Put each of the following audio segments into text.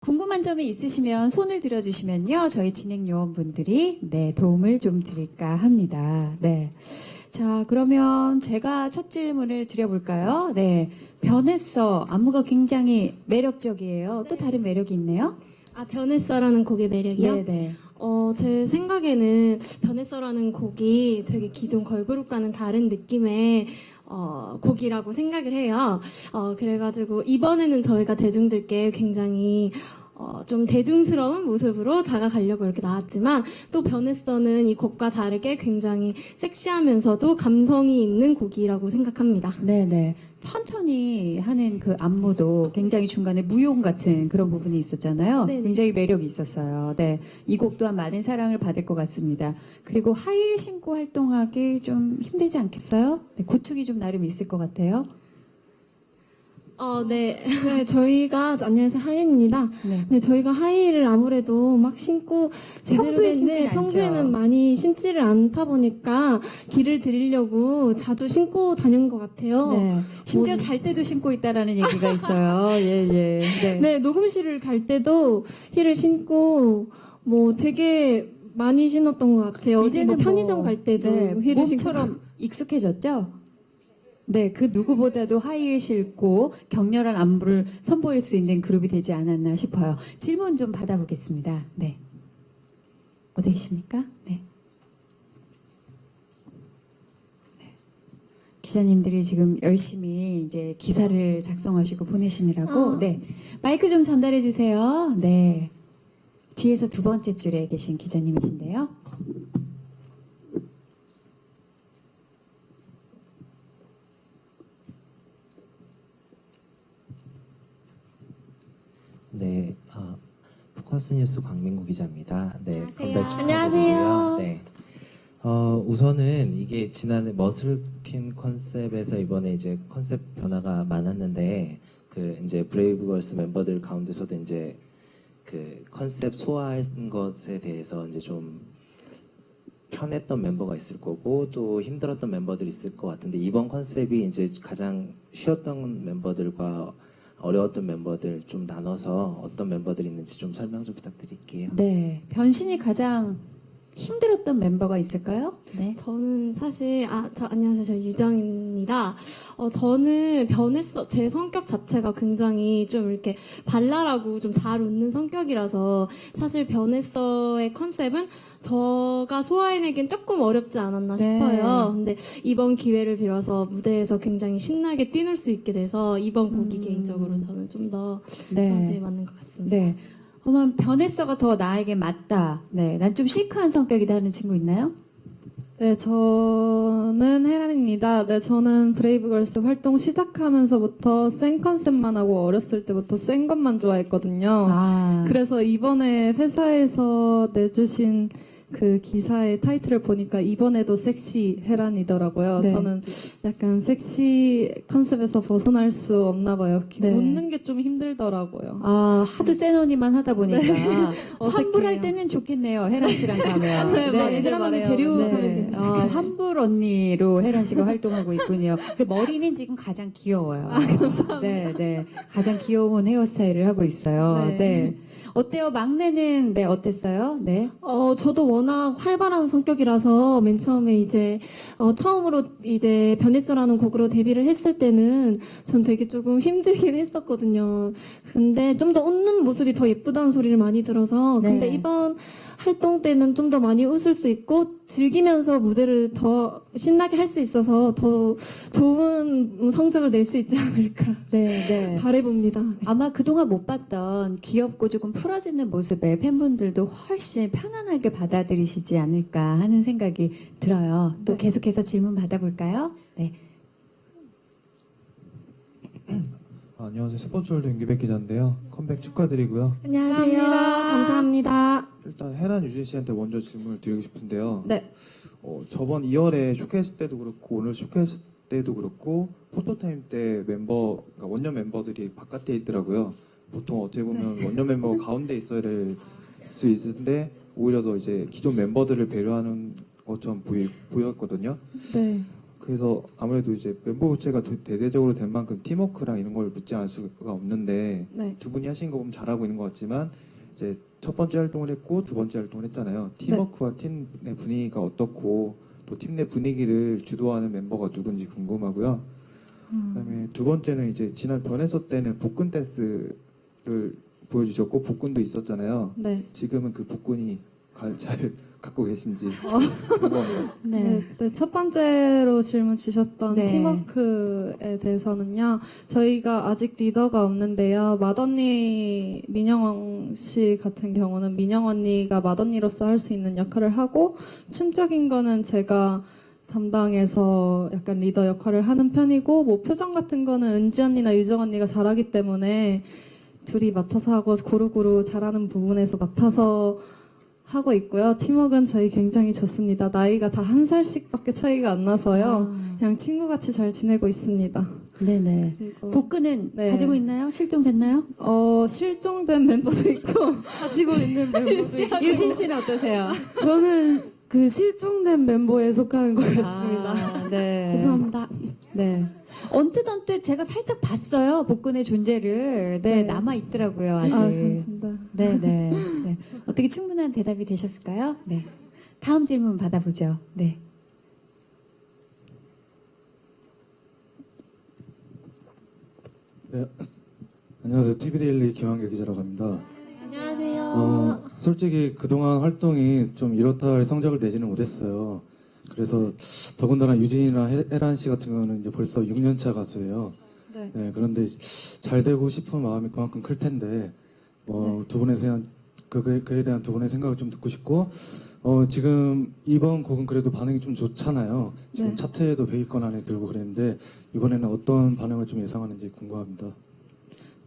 궁금한 점이 있으시면 손을 들어주시면요. 저희 진행 요원분들이 네, 도움을 좀 드릴까 합니다. 네. 자, 그러면 제가 첫 질문을 드려볼까요? 네. 변했어. 안무가 굉장히 매력적이에요. 또 다른 매력이 있네요? 아, 변했어라는 곡의 매력이요? 네네. 어, 제 생각에는 변했어라는 곡이 되게 기존 걸그룹과는 다른 느낌의 어, 곡이라고 생각을 해요. 어, 그래가지고 이번에는 저희가 대중들께 굉장히 어, 좀 대중스러운 모습으로 다가가려고 이렇게 나왔지만 또 변했어는 이 곡과 다르게 굉장히 섹시하면서도 감성이 있는 곡이라고 생각합니다. 네네. 천천히 하는 그 안무도 굉장히 중간에 무용 같은 그런 부분이 있었잖아요. 네네. 굉장히 매력이 있었어요. 네. 이 곡 또한 많은 사랑을 받을 것 같습니다. 그리고 하이를 신고 활동하기 좀 힘들지 않겠어요? 네, 고충이 좀 나름 있을 것 같아요. 어, 네. 네, 저희가 안녕하세요 하이입니다. 네. 네, 저희가 하이를 아무래도 막 신고 제대로 평소에 신지는 네, 않죠. 평소에는 많이 신지를 않다 보니까 길을 들이려고 자주 신고 다니는 것 같아요. 네. 심지어 잘 때도 신고 있다라는 얘기가 있어요. 예, 예. 네. 네, 녹음실을 갈 때도 힐을 신고 뭐 되게 많이 신었던 것 같아요. 이제는 뭐, 편의점 갈 때도 네, 힐을 신고 몸처럼 익숙해졌죠? 네, 그 누구보다도 하이힐 신고 격렬한 안무를 선보일 수 있는 그룹이 되지 않았나 싶어요. 질문 좀 받아보겠습니다. 네. 어디 계십니까? 네. 네. 기자님들이 지금 열심히 이제 기사를 작성하시고 보내시느라고 아. 네 마이크 좀 전달해 주세요. 네 뒤에서 두 번째 줄에 계신 기자님이신데요. 네, 아, 포커스 뉴스 광민구 기자입니다. 네, 안녕하세요. 안녕하세요. 네. 어, 우선은 이게 지난해 머슬킨 컨셉에서 이번에 이제 컨셉 변화가 많았는데 그 이제 브레이브걸스 멤버들 가운데서도 이제 그 컨셉 소화한 것에 대해서 이제 좀 편했던 멤버가 있을 거고 또 힘들었던 멤버들이 있을 것 같은데 이번 컨셉이 이제 가장 쉬웠던 멤버들과 어려웠던 멤버들 좀 나눠서 어떤 멤버들이 있는지 좀 설명 좀 부탁드릴게요. 네, 변신이 가장 힘들었던 멤버가 있을까요? 네. 저는 사실 아 저 안녕하세요 저 유정입니다. 어 저는 변했어 제 성격 자체가 굉장히 좀 이렇게 발랄하고 좀 잘 웃는 성격이라서 사실 변했어의 컨셉은 저가 소화해내긴 조금 어렵지 않았나 네. 싶어요. 근데 이번 기회를 빌어서 무대에서 굉장히 신나게 뛰놀 수 있게 돼서 이번 곡이 음. 개인적으로 저는 좀더 저한테 네. 맞는 것 같습니다. 네. 그러면 변했어가 더 나에게 맞다. 네. 난 좀 시크한 성격이다 하는 친구 있나요? 네, 저는 혜란입니다. 네, 저는 브레이브걸스 활동 시작하면서부터 센 컨셉만 하고 어렸을 때부터 센 것만 좋아했거든요. 아. 그래서 이번에 회사에서 내주신 그 기사의 타이틀을 보니까 이번에도 섹시 혜란이더라고요. 네. 저는 약간 섹시 컨셉에서 벗어날 수 없나 봐요. 네. 웃는 게 좀 힘들더라고요. 아, 하도 센 언니만 하다 보니까 환불할 어색해요. 때면 좋겠네요. 혜란 씨랑 가면. 네, 많이들 말해요. 네. 되겠네요. 어, 환불 언니로 혜란 씨가 활동하고 있군요. 그 머리는 지금 가장 귀여워요. 네, 네. 가장 귀여운 헤어스타일을 하고 있어요. 네. 네. 어때요? 막내는 네, 어땠어요? 네. 어, 저도 워낙 활발한 성격이라서 맨 처음에 이제 어, 처음으로 이제 변했어라는 곡으로 데뷔를 했을 때는 전 되게 조금 힘들긴 했었거든요. 근데 좀 더 웃는 모습이 더 예쁘다는 소리를 많이 들어서 네. 근데 이번 활동 때는 좀 더 많이 웃을 수 있고 즐기면서 무대를 더 신나게 할 수 있어서 더 좋은 성적을 낼 수 있지 않을까 네, 네. 바래봅니다. 아마 그동안 못 봤던 귀엽고 조금 풀어지는 모습에 팬분들도 훨씬 편안하게 받아들이시지 않을까 하는 생각이 들어요. 또 계속해서 질문 받아볼까요? 네. 아, 안녕하세요. 스포츠월드 윤기백 기자인데요. 컴백 축하드리고요. 안녕하세요. 감사합니다. 일단 혜란 유진 씨한테 먼저 질문을 드리고 싶은데요. 네. 어, 저번 2월에 쇼케이스 때도 그렇고 오늘 쇼케이스 때도 그렇고 포토타임 때 멤버, 그러니까 원년 멤버들이 바깥에 있더라고요. 보통 어떻게 보면 원년 멤버가 가운데 있어야 될 수 있는데 오히려 더 이제 기존 멤버들을 배려하는 것처럼 보이, 보였거든요. 네. 그래서 아무래도 이제 멤버 교체가 대- 대대적으로 된 만큼 팀워크랑 이런 걸 묻지 않을 수가 없는데 네. 두 분이 하신 거 보면 잘하고 있는 것 같지만 이제 첫 번째 활동을 했고 두 번째 활동을 했잖아요. 팀워크와 팀의 분위기가 어떻고 또 팀 내 분위기를 주도하는 멤버가 누군지 궁금하고요. 그다음에 두 번째는 이제 지난 변해서 때는 복근 댄스를 보여주셨고 복근도 있었잖아요. 네. 지금은 그 복근이 가- 잘 갖고 계신지 어. 궁금합니다. 네. 네, 네, 첫 번째로 질문 주셨던 네. 팀워크에 대해서는요, 저희가 아직 리더가 없는데요, 맏언니 민영 씨 같은 경우는 민영 언니가 맏언니로서 할 수 있는 역할을 하고, 춤적인 거는 제가 담당해서 약간 리더 역할을 하는 편이고, 뭐 표정 같은 거는 은지 언니나 유정 언니가 잘하기 때문에 둘이 맡아서 하고 고루고루 잘하는 부분에서 맡아서 하고 있고요. 팀워크는 저희 굉장히 좋습니다. 나이가 다 한 살씩밖에 차이가 안 나서요. 그냥 친구같이 잘 지내고 있습니다. 네네. 그리고 복근은 네. 가지고 있나요? 실종됐나요? 어, 실종된 멤버도 있고 가지고 있는 멤버도 있고 유진 씨는 어떠세요? 저는 그 실종된 멤버에 속하는 거였습니다. 아, 네. 죄송합니다. 네. 언뜻 언뜻 제가 살짝 봤어요. 복근의 존재를. 네, 네. 남아 있더라고요. 아직. 아, 감사합니다. 네, 네, 네. 어떻게 충분한 대답이 되셨을까요? 네. 다음 질문 받아보죠. 네. 네, 안녕하세요. TV데일리 김한길 기자라고 합니다. 안녕하세요. 어, 솔직히 그동안 활동이 좀 이렇다 할 성적을 내지는 못했어요. 그래서 더군다나 유진이나 해- 혜란 씨 같은 경우는 이제 벌써 6년차 가수예요. 네. 네, 그런데 잘 되고 싶은 마음이 그만큼 클 텐데 뭐두 분에 대한 그, 그, 그에 대한 두 분의 생각을 좀 듣고 싶고 어, 지금 이번 곡은 그래도 반응이 좀 좋잖아요. 지금 네. 차트에도 100위권 안에 들고 그랬는데 이번에는 어떤 반응을 좀 예상하는지 궁금합니다.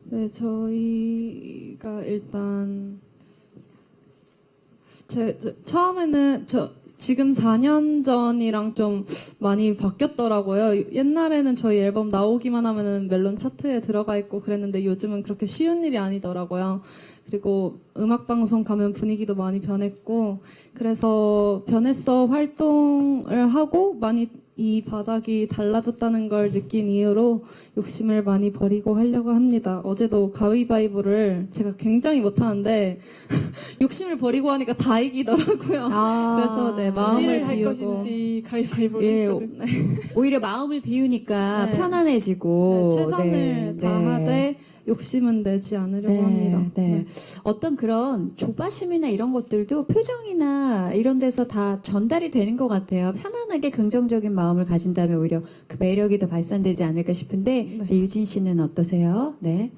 네, 저희가 일단 제, 저- 처음에는 저 지금 4년 전이랑 좀 많이 바뀌었더라고요. 옛날에는 저희 앨범 나오기만 하면은 멜론 차트에 들어가 있고 그랬는데 요즘은 그렇게 쉬운 일이 아니더라고요. 그리고 음악 방송 가면 분위기도 많이 변했고 그래서 변했어 활동을 하고 많이 이 바닥이 달라졌다는 걸 느낀 이후로 욕심을 많이 버리고 하려고 합니다. 어제도 가위바위보를 제가 굉장히 못하는데 욕심을 버리고 하니까 다 이기더라고요. 아, 그래서 네, 마음을 할 비우고 것인지 가위바위보를 예, 했거든요. 오히려 마음을 비우니까 네. 편안해지고 네, 최선을 네, 네. 다하되 욕심은 내지 않으려고 합니다. 네. 어떤 그런 조바심이나 이런 것들도 표정이나 이런 데서 다 전달이 되는 것 같아요. 편안하게 긍정적인 마음을 가진다면 오히려 그 매력이 더 발산되지 않을까 싶은데 네. 네, 유진 씨는 어떠세요? 네.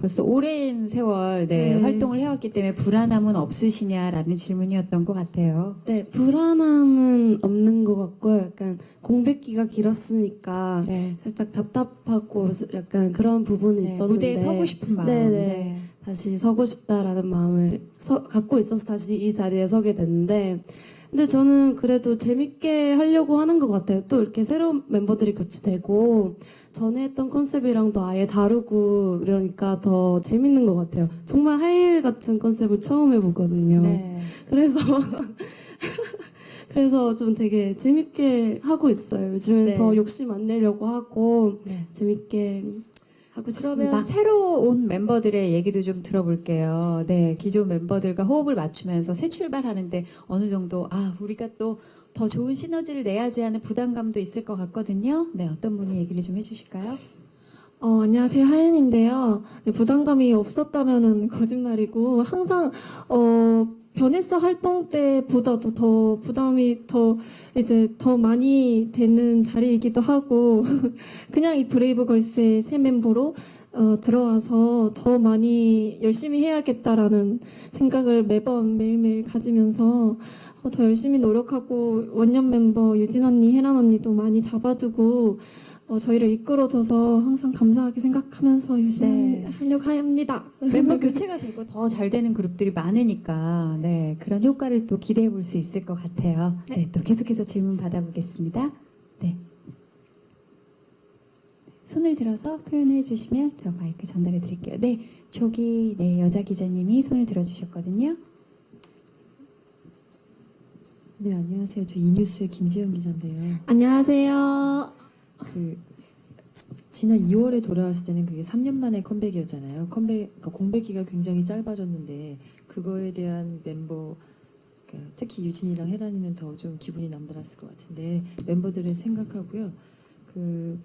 벌써 오랜 세월 네, 네. 활동을 해왔기 때문에 불안함은 없으시냐라는 질문이었던 것 같아요. 네, 불안함은 없는 것 같고요. 약간 공백기가 길었으니까 네. 살짝 답답하고 약간 그런 부분이 네, 있었는데 무대에 서고 싶은 마음. 네네. 다시 서고 싶다라는 마음을 서- 갖고 있어서 다시 이 자리에 서게 됐는데 근데 저는 그래도 재밌게 하려고 하는 것 같아요. 또 이렇게 새로운 멤버들이 교체되고 전에 했던 컨셉이랑도 아예 다르고 그러니까 더 재밌는 것 같아요. 정말 하이힐 같은 컨셉을 처음 해보거든요. 네. 그래서 그래서 좀 되게 재밌게 하고 있어요. 요즘엔 네. 더 욕심 안 내려고 하고 네. 재밌게 하고 싶습니다. 그러면 새로 온 멤버들의 얘기도 좀 들어볼게요. 네, 기존 멤버들과 호흡을 맞추면서 새 출발하는데 어느 정도 아 우리가 또 더 좋은 시너지를 내야지 하는 부담감도 있을 것 같거든요. 네, 어떤 분이 얘기를 좀 해주실까요? 어, 안녕하세요. 하연인데요. 네, 부담감이 없었다면은 거짓말이고, 항상, 어, 변했어 활동 때보다도 더 부담이 더, 이제 더 많이 되는 자리이기도 하고, 그냥 이 브레이브 걸스의 새 멤버로, 어, 들어와서 더 많이 열심히 해야겠다라는 생각을 매번 매일매일 가지면서 어, 더 열심히 노력하고 원년 멤버 유진 언니, 혜란 언니도 많이 잡아주고 어, 저희를 이끌어줘서 항상 감사하게 생각하면서 열심히 네. 하려고 합니다. 멤버 교체가 되고 더 잘 되는 그룹들이 많으니까 네 그런 효과를 또 기대해 볼 수 있을 것 같아요. 네, 또 계속해서 질문 받아보겠습니다. 네. 손을 들어서 표현해 주시면 저 마이크 전달해 드릴게요. 네, 저기 네 여자 기자님이 손을 들어 주셨거든요. 네, 안녕하세요. 저 이뉴스의 김지영 기자인데요. 안녕하세요. 그 지- 지난 2월에 돌아왔을 때는 그게 3년 만에 컴백이었잖아요. 컴백 그러니까 공백기가 굉장히 짧아졌는데 그거에 대한 멤버 그러니까 특히 유진이랑 혜란이는 더 좀 기분이 남달랐을 것 같은데 멤버들을 생각하고요. 그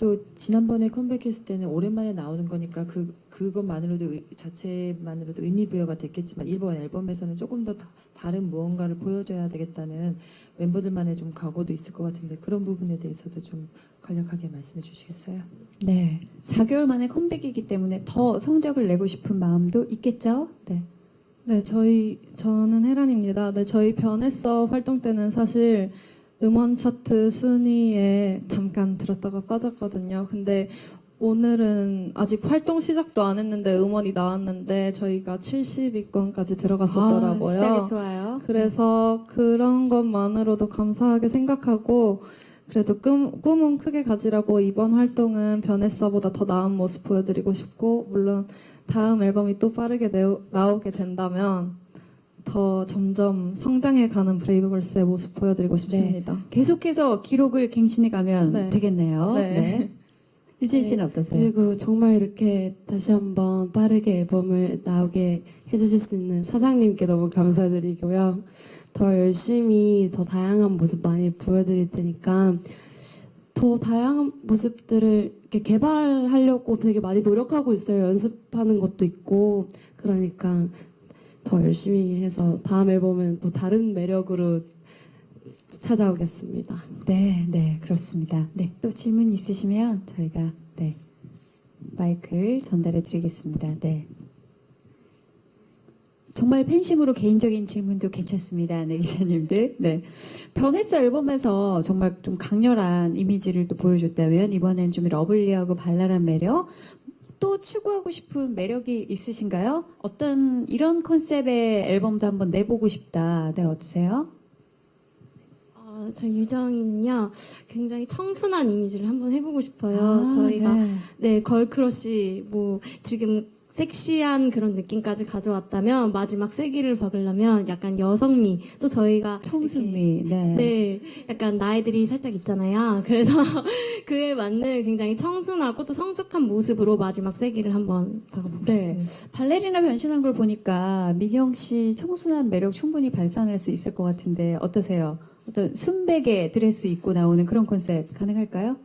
또 지난번에 컴백했을 때는 오랜만에 나오는 거니까 그 그것만으로도 의- 자체만으로도 의미 부여가 됐겠지만 이번 앨범에서는 조금 더 다, 다른 무언가를 보여줘야 되겠다는 멤버들만의 좀 각오도 있을 것 같은데 그런 부분에 대해서도 좀 간략하게 말씀해 주시겠어요? 네. 4개월 만에 컴백이기 때문에 더 성적을 내고 싶은 마음도 있겠죠? 네. 네, 저희 저는 혜란입니다. 네, 저희 변했어 활동 때는 사실 음원 차트 순위에 잠깐 들었다가 빠졌거든요. 근데 오늘은 아직 활동 시작도 안 했는데 음원이 나왔는데 저희가 70위권까지 들어갔었더라고요. 아, 시작이 좋아요. 그래서 그런 것만으로도 감사하게 생각하고 그래도 꿈, 꿈은 크게 가지라고 이번 활동은 변했어보다 더 나은 모습 보여드리고 싶고 물론 다음 앨범이 또 빠르게 나오게 된다면 더 점점 성장해 가는 브레이브걸스의 모습 보여드리고 싶습니다. 계속해서 기록을 갱신해 가면 네. 되겠네요. 네. 유진 씨는 어떠세요? 그리고 정말 이렇게 다시 한번 빠르게 앨범을 나오게 해주실 수 있는 사장님께 너무 감사드리고요. 더 열심히 더 다양한 모습 많이 보여드릴 테니까 더 다양한 모습들을 이렇게 개발하려고 되게 많이 노력하고 있어요. 연습하는 것도 있고 그러니까 더 열심히 해서 다음 앨범은 또 다른 매력으로 찾아오겠습니다. 네, 네, 그렇습니다. 네, 또 질문 있으시면 저희가 네 마이크를 전달해 드리겠습니다. 네. 정말 팬심으로 개인적인 질문도 괜찮습니다. 네, 기자님들. 네. 변했어 앨범에서 정말 좀 강렬한 이미지를 또 보여줬다면 이번엔 좀 러블리하고 발랄한 매력 또 추구하고 싶은 매력이 있으신가요? 어떤 이런 컨셉의 앨범도 한번 내보고 싶다. 네, 어떠세요? 어, 저 유정이는요 굉장히 청순한 이미지를 한번 해보고 싶어요. 아, 저희가 네. 네, 걸크러쉬 뭐 지금 섹시한 그런 느낌까지 가져왔다면 마지막 세기를 박으려면 약간 여성미 또 저희가 청순미. 네. 네, 약간 나이들이 살짝 있잖아요. 그래서 그에 맞는 굉장히 청순하고 또 성숙한 모습으로 마지막 세기를 한번 박아보고 네. 발레리나 변신한 걸 보니까 민영 씨 청순한 매력 충분히 발산할 수 있을 것 같은데 어떠세요? 어떤 순백의 드레스 입고 나오는 그런 컨셉 가능할까요?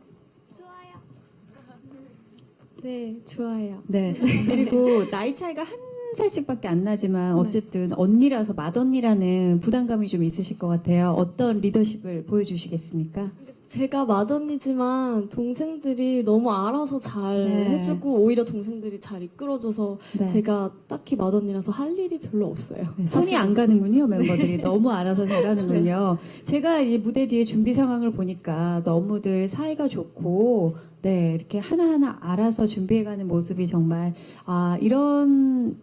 네, 좋아요. 네. 그리고 나이 차이가 한 살씩밖에 안 나지만 어쨌든 언니라서 맏언니라는 부담감이 좀 있으실 것 같아요. 어떤 리더십을 보여주시겠습니까? 제가 맏언니지만 동생들이 너무 알아서 잘 네. 해주고 오히려 동생들이 잘 이끌어줘서 네. 제가 딱히 맏언니라서 할 일이 별로 없어요. 네, 손이 안 가는군요, 멤버들이. 너무 알아서 잘하는군요. 제가 이 무대 뒤에 준비 상황을 보니까 너무들 사이가 좋고, 네, 이렇게 하나하나 알아서 준비해가는 모습이 정말, 아, 이런,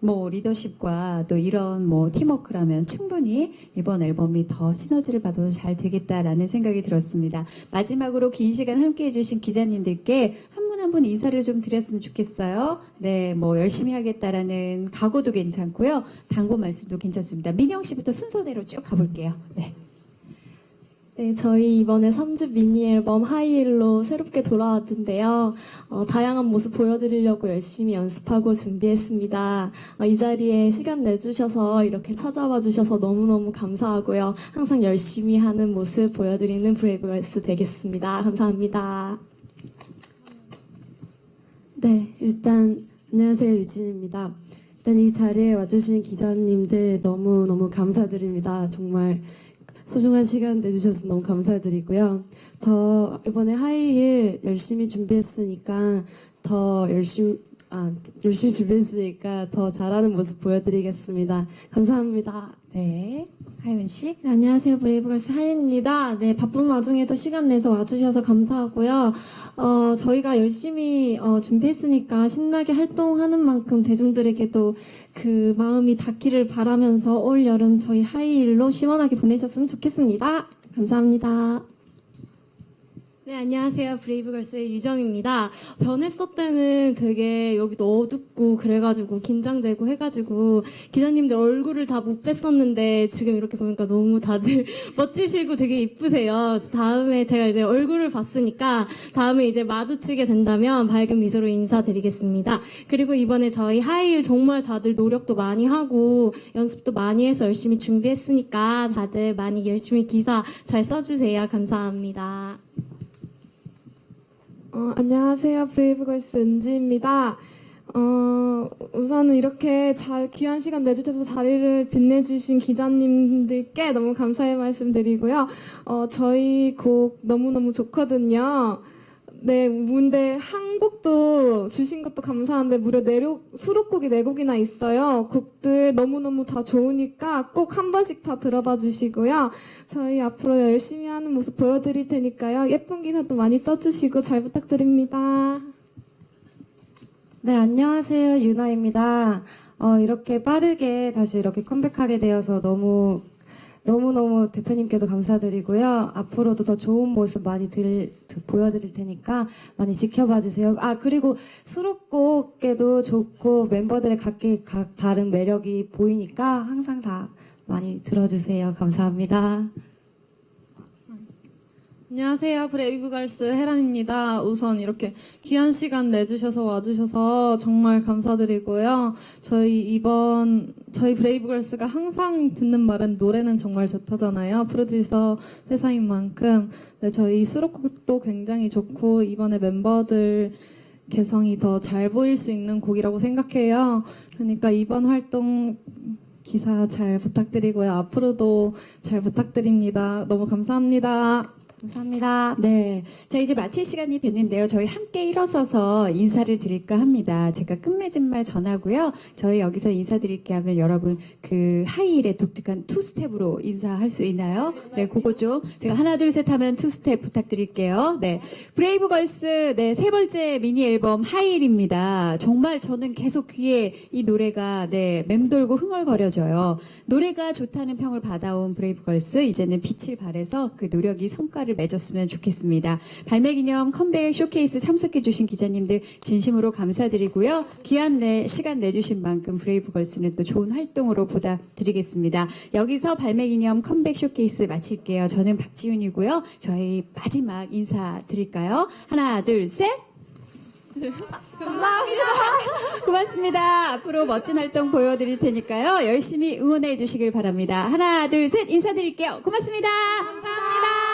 뭐, 리더십과 또 이런 뭐, 팀워크라면 충분히 이번 앨범이 더 시너지를 받아서 잘 되겠다라는 생각이 들었습니다. 마지막으로 긴 시간 함께 해주신 기자님들께 한 분 한 분 인사를 좀 드렸으면 좋겠어요. 네, 뭐 열심히 하겠다라는 각오도 괜찮고요. 당부 말씀도 괜찮습니다. 민영 씨부터 순서대로 쭉 가볼게요. 네. 네, 저희 이번에 3집 미니 앨범 하이힐로 새롭게 돌아왔는데요. 어, 다양한 모습 보여드리려고 열심히 연습하고 준비했습니다. 어, 이 자리에 시간 내주셔서 이렇게 찾아와 주셔서 너무너무 감사하고요. 항상 열심히 하는 모습 보여드리는 브레이브걸스 되겠습니다. 감사합니다. 네, 일단 안녕하세요 유진입니다. 일단 이 자리에 와주신 기자님들 너무 너무 감사드립니다. 정말 소중한 시간 내주셔서 너무 감사드리고요. 더 이번에 하이힐 열심히 준비했으니까 더 열심히 아 열심히 준비했으니까 더 잘하는 모습 보여드리겠습니다. 감사합니다. 네. 하윤 씨. 네, 안녕하세요. 브레이브걸스 하인입니다. 네, 바쁜 와중에도 시간 내서 와주셔서 감사하고요. 어, 저희가 열심히 어, 준비했으니까 신나게 활동하는 만큼 대중들에게도 그 마음이 닿기를 바라면서 올 여름 저희 하이힐로 시원하게 보내셨으면 좋겠습니다. 감사합니다. 네, 안녕하세요. 브레이브걸스의 유정입니다. 변했어 때는 되게 여기도 어둡고 그래가지고 긴장되고 해가지고 기자님들 얼굴을 다못 뵀었는데 지금 이렇게 보니까 너무 다들 멋지시고 되게 이쁘세요. 다음에 제가 이제 얼굴을 봤으니까 다음에 이제 마주치게 된다면 밝은 미소로 인사드리겠습니다. 그리고 이번에 저희 하이힐 정말 다들 노력도 많이 하고 연습도 많이 해서 열심히 준비했으니까 다들 많이 열심히 기사 잘 써주세요. 감사합니다. 어, 안녕하세요. 브레이브걸스 은지입니다. 어, 우선은 이렇게 잘 귀한 시간 내주셔서 자리를 빛내주신 기자님들께 너무 감사의 말씀 드리고요. 어, 저희 곡 너무너무 좋거든요. 네, 근데 한 곡도 주신 것도 감사한데 무려 네곡 수록곡이 네 곡이나 있어요. 곡들 너무너무 다 좋으니까 꼭 한 번씩 다 들어봐 주시고요. 저희 앞으로 열심히 하는 모습 보여드릴 테니까요. 예쁜 기사도 많이 써주시고 잘 부탁드립니다. 네, 안녕하세요. 유나입니다. 어, 이렇게 빠르게 다시 이렇게 컴백하게 되어서 너무, 너무너무 대표님께도 감사드리고요. 앞으로도 더 좋은 모습 많이 들, 드- 보여드릴 테니까 많이 지켜봐 주세요. 아, 그리고 수록곡에도 좋고 멤버들의 각기 각 다른 매력이 보이니까 항상 다 많이 들어주세요. 감사합니다. 안녕하세요. 브레이브 걸스 헤란입니다. 우선 이렇게 귀한 시간 내주셔서 와주셔서 정말 감사드리고요. 저희 이번, 저희 브레이브 걸스가 항상 듣는 말은 노래는 정말 좋다잖아요. 프로듀서 회사인 만큼. 네, 저희 수록곡도 굉장히 좋고, 이번에 멤버들 개성이 더 잘 보일 수 있는 곡이라고 생각해요. 그러니까 이번 활동 기사 잘 부탁드리고요. 앞으로도 잘 부탁드립니다. 너무 감사합니다. 감사합니다. 네. 자, 이제 마칠 시간이 됐는데요. 저희 함께 일어서서 인사를 드릴까 합니다. 제가 끝맺은 말 전하고요. 저희 여기서 인사드릴게 하면 여러분 그 하이힐의 독특한 투 스텝으로 인사할 수 있나요? 네, 그거 좀 제가 하나, 둘, 셋 하면 투 스텝 부탁드릴게요. 네. 브레이브 걸스, 네, 세 번째 미니 앨범 하이힐입니다. 정말 저는 계속 귀에 이 노래가, 네, 맴돌고 흥얼거려져요. 노래가 좋다는 평을 받아온 브레이브 걸스, 이제는 빛을 발해서 그 노력이 성과를 맺었으면 좋겠습니다. 발매 기념 컴백 쇼케이스 참석해주신 기자님들 진심으로 감사드리고요. 귀한 내, 시간 내주신 만큼 브레이브 걸스는 또 좋은 활동으로 보답드리겠습니다. 여기서 발매 기념 컴백 쇼케이스 마칠게요. 저는 박지훈이고요. 저희 마지막 인사 드릴까요? 하나, 둘, 셋. 감사합니다. 고맙습니다. 앞으로 멋진 활동 보여드릴 테니까요. 열심히 응원해 주시길 바랍니다. 하나, 둘, 셋 인사드릴게요. 고맙습니다. 감사합니다.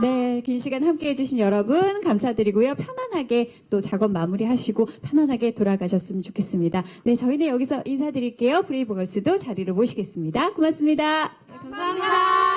네, 긴 시간 함께 해주신 여러분 감사드리고요. 편안하게 또 작업 마무리하시고 편안하게 돌아가셨으면 좋겠습니다. 네, 저희는 여기서 인사드릴게요. 브레이브걸스도 자리로 모시겠습니다. 고맙습니다. 감사합니다.